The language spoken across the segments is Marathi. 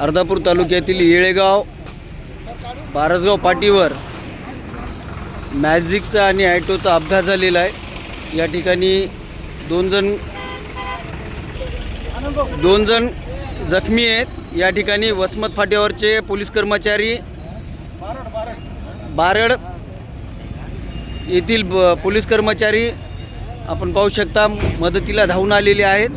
अर्धापूर तालुक्यातील येळेगाव बारसगाव पाटीवर मॅजिकचा आणि ॲटोचा अपघात झालेला आहे. या ठिकाणी दोन जण दोन जण जखमी आहेत. या ठिकाणी वसमत फाट्यावरचे पोलीस कर्मचारी बारड येथील ब- पोलीस कर्मचारी आपण पाहू शकता मदतीला धावून आलेले आहेत.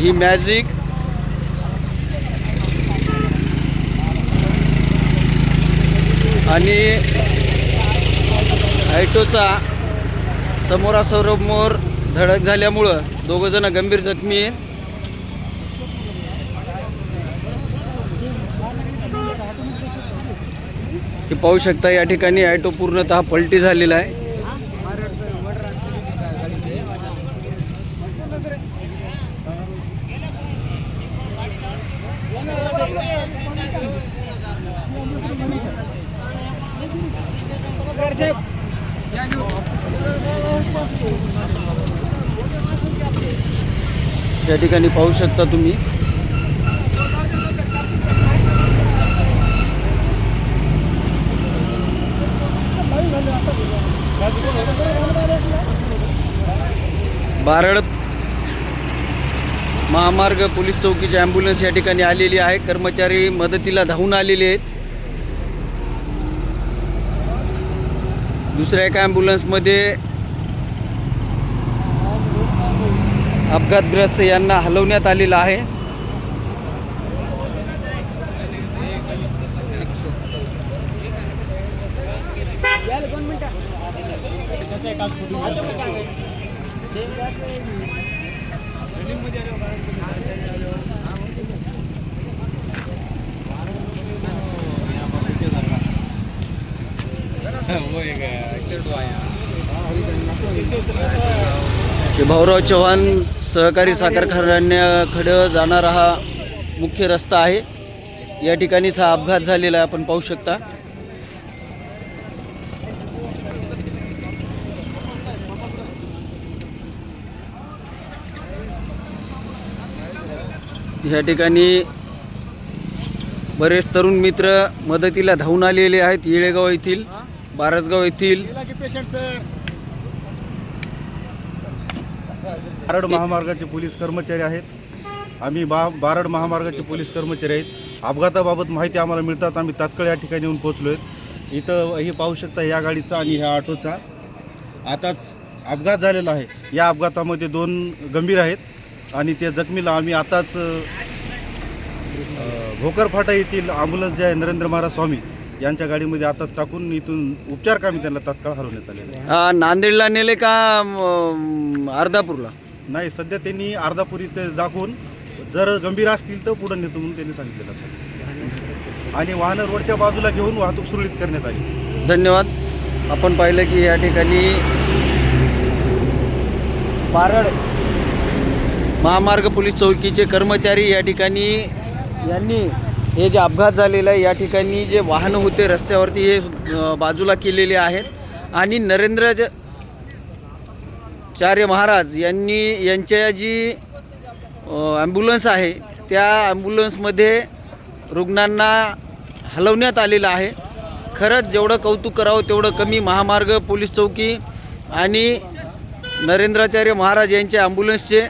ही मॅजिक आणि ॲटोचा समोरासमोर धडक झाल्यामुळं दोघंजणं गंभीर जखमी आहेत. हे पाहू शकता या ठिकाणी ॲटो पूर्णतः पलटी झालेला आहे. या ठिकाणी पाहू शकता तुम्ही. बारड महामार्ग पोलीस चौकीची ॲम्ब्युलन्स या ठिकाणी आलेली आहे. कर्मचारी मदतीला धावून आलेले आहेत. दुसऱ्या एका ॲम्ब्युलन्समध्ये अपघातग्रस्त यांना हलवण्यात आलेलं आहे. भाऊराव चव्हाण सहकारी साखर कारखान्याकडे जाणारा हा मुख्य रस्ता आहे. या ठिकाणीच हा अपघात झालेला आहे आपण पाहू शकता. या ठिकाणी बरेच तरुण मित्र मदतीला धावून आलेले आहेत. येळेगाव येथील बारसगाव येथील. बारड महामार्गाचे पोलीस कर्मचारी आहेत. आम्ही बा बारड महामार्गाचे पोलीस कर्मचारी आहेत. अपघाताबाबत माहिती आम्हाला मिळताच आम्ही तात्काळ या ठिकाणी येऊन पोहोचलो आहेत इथं हे पाहू शकता या गाडीचा आणि ह्या ऑटोचा. आताच अपघात झालेला आहे. या अपघातामध्ये दोन गंभीर आहेत. आणि त्या जखमीला आम्ही आताच भोकरफाटा येथील ॲम्ब्युलन्स जे आहे नरेंद्र महाराज स्वामी यांच्या गाडीमध्ये आताच टाकून इथून उपचार कामी त्यांना तात्काळ हलवण्यात आलेले आहे. हा, नांदेडला नेले का अर्धापूरला? नाही सध्या त्यांनी अर्धापुरी ते दाखवून जर गंभीर असतील तर पुढे नेतो म्हणून त्यांनी सांगितलेलं आहे. आणि वाहनं रोडच्या बाजूला घेऊन वाहतूक सुरळीत करण्यात आली. धन्यवाद. आपण पाहिलं की या ठिकाणी बारड महामार्ग पोलीस चौकीचे कर्मचारी या ठिकाणी यांनी हे जे अपघात झालेला आहे या ठिकाणी जे वाहनं होते रस्त्यावरती हे बाजूला केलेले आहेत. आणि नरेंद्र ज- चार्य महाराज यांनी यांच्या जी ॲम्ब्युलन्स आहे त्या ॲम्ब्युलन्समध्ये रुग्णांना हलवण्यात आलेलं आहे. खरंच जेवढं कौतुक करावं तेवढं कमी महामार्ग पोलीस चौकी आणि नरेंद्राचार्य महाराज यांच्या ॲम्ब्युलन्सचे